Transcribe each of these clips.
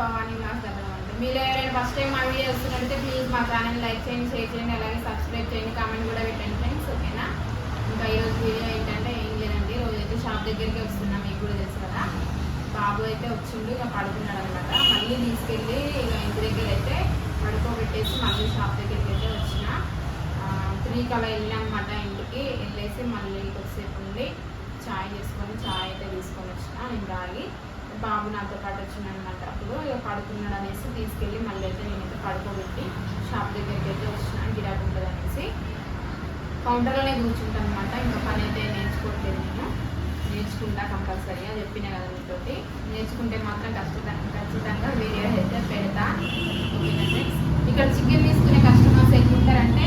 భవానీ నాకు దగ్గర ఉంటుంది మీరు ఎవరైనా ఫస్ట్ టైం మా వీడియో వస్తున్నట్టే ప్లీజ్ మా ఛానల్ లైక్ చేయండి షేర్ చేయండి అలాగే సబ్స్క్రైబ్ చేయండి కామెంట్ కూడా పెట్టండి ఫ్రెండ్స్ ఓకేనా? ఇంకా ఈరోజు వీడియో ఏంటంటే ఏం లేదండి. రోజు అయితే షాప్ దగ్గరికి వస్తున్నాం మీకు కూడా తెలుసు కదా. బాబు అయితే వచ్చిండు ఇక పడుకున్నాడు అనమాట మళ్ళీ తీసుకెళ్ళి ఇక ఇంటి దగ్గర అయితే పడుకోబెట్టేసి మళ్ళీ షాప్ దగ్గరికి అయితే వచ్చిన. త్రీకి అలా వెళ్ళామన్నమాట ఇంటికి. వెళ్ళేసి మళ్ళీ కొద్దిసేపు ఉండి చాయ్ చేసుకొని చాయ్ అయితే తీసుకొని వచ్చిన. నేను తాగి బాబు నాతో పాటు వచ్చిందనమాట అప్పుడు ఇక పడుకున్నాడు అనేసి తీసుకెళ్ళి మళ్ళీ అయితే నేనైతే పడుకోబెట్టి షాప్ దగ్గరికి అయితే వచ్చిన గిరాకు ఉంటుంది అనేసి కౌంటర్లోనే కూర్చుంటాను అనమాట ఇంకా పని అయితే నేర్చుకోవట్లేదు నేను. నేర్చుకుంటా కంపల్సరీగా చెప్పిన కదా మీతోటి. నేర్చుకుంటే మాత్రం ఖచ్చితంగా ఖచ్చితంగా వీడియో అయితే పెడతా. ఇక్కడ చికెన్ తీసుకునే కస్టమర్స్ ఎట్లుంటారంటే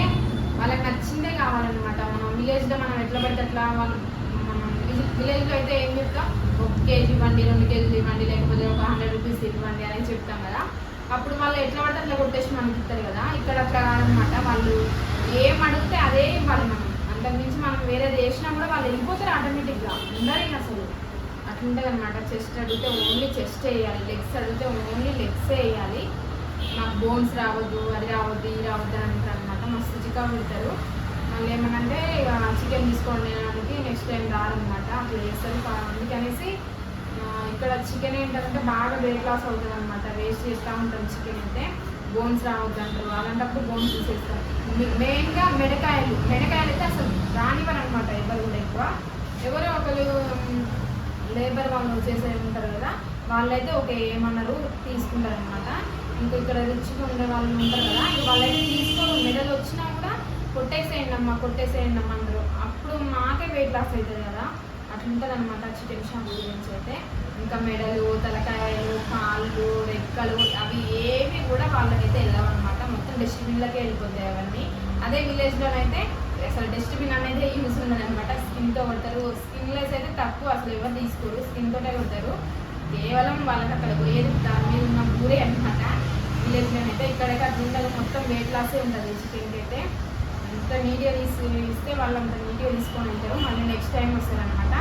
వాళ్ళకి నచ్చిందే కావాలన్నమాట. మనం విలేజ్లో మనం ఎట్లా పడితే అట్లా వాళ్ళు పిల్లలకి అయితే ఏం చెప్తాం? ఒక కేజీ ఇవ్వండి రెండు కేజీలు ఇవ్వండి లేకపోతే ఒక హండ్రెడ్ రూపీస్ ఇవ్వండి అని చెప్తాం కదా. అప్పుడు వాళ్ళు ఎట్లా పడితే అట్లా కొట్టేసి మనకి ఇస్తారు కదా. ఇక్కడ అట్లా కాదనమాట వాళ్ళు ఏం అడిగితే అదే ఇవ్వాలి మనం. అంతకుమించి మనం వేరేది చేసినా కూడా వాళ్ళు వెళ్ళిపోతారు ఆటోమేటిక్గా ఉండరు అసలు. అట్లుంటుంది అనమాట చెస్ట్ అడిగితే ఓన్లీ చెస్ట్ వేయాలి. లెగ్స్ అడిగితే ఓన్లీ లెగ్స్ వేయాలి. నాకు బోన్స్ రావద్దు అది రావద్దు ఇది రావద్దు అని అంటారు అనమాట మస్తు చికా పెడతారు. మళ్ళీ ఏమనంటే ఇక చికెన్ తీసుకోండి అనడానికి నెక్స్ట్ టైం రారనమాట అట్లా చేస్తారు అందుకనేసి ఇక్కడ చికెన్ ఏంటంటే బాగా వెయిట్ లాస్ అవుతుంది అనమాట వేస్ట్ చేస్తూ ఉంటాం చికెన్ అయితే. బోన్స్ రావద్దు అంటారు అలాంటప్పుడు బోన్స్ తీసేస్తారు. మెయిన్గా మెడకాయలు మెడకాయలు అయితే అసలు రానివ్వరు అనమాట ఎవరు కూడా ఎక్కువ. ఎవరో ఒకరు లేబర్ వాళ్ళు చేసే ఉంటారు కదా వాళ్ళైతే ఒక ఏమన్నారు తీసుకుంటారు అనమాట ఇంకా ఇక్కడ రిచ్గా ఉండే వాళ్ళు ఉంటారు కదా ఇంకా వాళ్ళైతే తీసుకోరు మెడలు వచ్చినా కూడా కొట్టేసేయండి అమ్మా కొట్టేసేయండి అమ్మ అందరూ. అప్పుడు మాకే వెయిట్ లాస్ అవుతుంది కదా. అట్లుంటుంది అనమాట చికెన్ షాప్ గురించి అయితే. ఇంకా మెడలు తలకాయలు కాళ్ళు రెక్కలు అవి ఏవి కూడా వాళ్ళకైతే వెళ్ళవన్నమాట మొత్తం డస్ట్బిన్లకే వెళ్ళిపోతాయి అవన్నీ. అదే విలేజ్లోనైతే అసలు డస్ట్బిన్ అనేది యూస్ ఉండదనమాట స్కిన్తో కొడతారు. స్కిన్లెస్ అయితే తక్కువ అసలు ఎవరు తీసుకోరు. స్కిన్ తోటే కొడతారు. కేవలం వాళ్ళకి అక్కడ పోయేది దాని మీద ఉన్న ఊరే అనమాట విలేజ్లో అయితే ఇక్కడైతే అట్లా ఉండదు. మొత్తం వెయిట్ లాసే ఉంటుంది చికెన్కి అయితే అంత నీట్గా తీసి ఇస్తే వాళ్ళు అంత నీట్గా తీసుకొని వెళ్తారు మళ్ళీ నెక్స్ట్ టైం వస్తారు అనమాట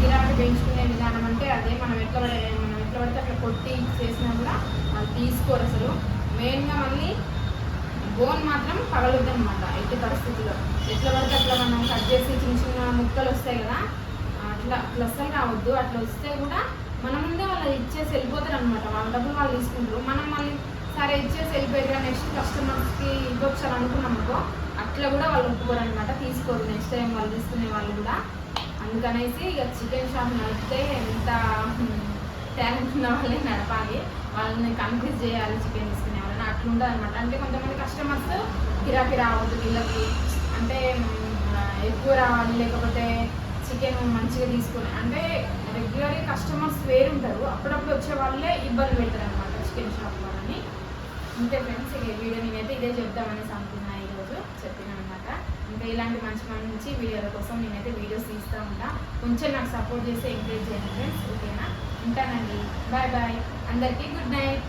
గిరాకీ పెంచుకునే విధానం అంటే అదే మనం ఎట్లా మనం ఎట్లా పడితే అట్లా కొట్టి చేసినా కూడా వాళ్ళు తీసుకోరు అసలు. మెయిన్గా మళ్ళీ బోన్ మాత్రం పగలొద్దు అనమాట ఎట్టి పరిస్థితుల్లో. ఎట్లా పడితే అట్లా మనం కట్ చేసి చిన్న చిన్న ముక్కలు వస్తాయి కదా అట్లా అట్లా అస్సలు రావద్దు. అట్లా వస్తే కూడా మన ముందే వాళ్ళు ఇచ్చేసి వెళ్ళిపోతారు అనమాట వాళ్ళ డబ్బులు వాళ్ళు తీసుకుంటారు. మనం మళ్ళీ సరే ఇచ్చేసి వెళ్ళిపోయారు నెక్స్ట్ కస్టమర్స్కి ఇవ్వచ్చు అని అనుకున్నాం అనుకో అట్లా కూడా వాళ్ళు ఒప్పుకోరు అనమాట తీసుకోరు. నెక్స్ట్ టైం వాళ్ళు తీసుకునే వాళ్ళు కూడా అందుకనేసి ఇక చికెన్ షాప్ నడిపితే ఎంత టాలెంట్ ఉన్న వాళ్ళే నడపాలి. వాళ్ళని కన్ఫ్యూజ్ చేయాలి చికెన్ తీసుకునే వాళ్ళని. అట్లుంటుంది అనమాట అంటే కొంతమంది కస్టమర్స్ కిరాకి రావద్దు వీళ్ళకి. అంటే ఎక్కువ రావాలి లేకపోతే చికెన్ మంచిగా తీసుకుని అంటే రెగ్యులర్గా కస్టమర్స్ వేరు ఉంటారు అప్పుడప్పుడు వచ్చే వాళ్ళే ఇబ్బంది పెడతారు అనమాట చికెన్ షాప్ వాళ్ళు. అంతే ఫ్రెండ్స్ ఈ వీడియో నేనైతే ఇదే చెప్దామనేసి అనుకున్నా ఈరోజు. చెప్పిన అనమాట ఇంకా ఇలాంటి మంచి మంచి వీడియోల కోసం నేనైతే వీడియోస్ తీస్తూ ఉంటా. కొంచెం నాకు సపోర్ట్ చేసి ఎంకరేజ్ చేయండి ఫ్రెండ్స్ ఓకేనా? ఉంటానండి. Bye bye. అందరికీ గుడ్ నైట్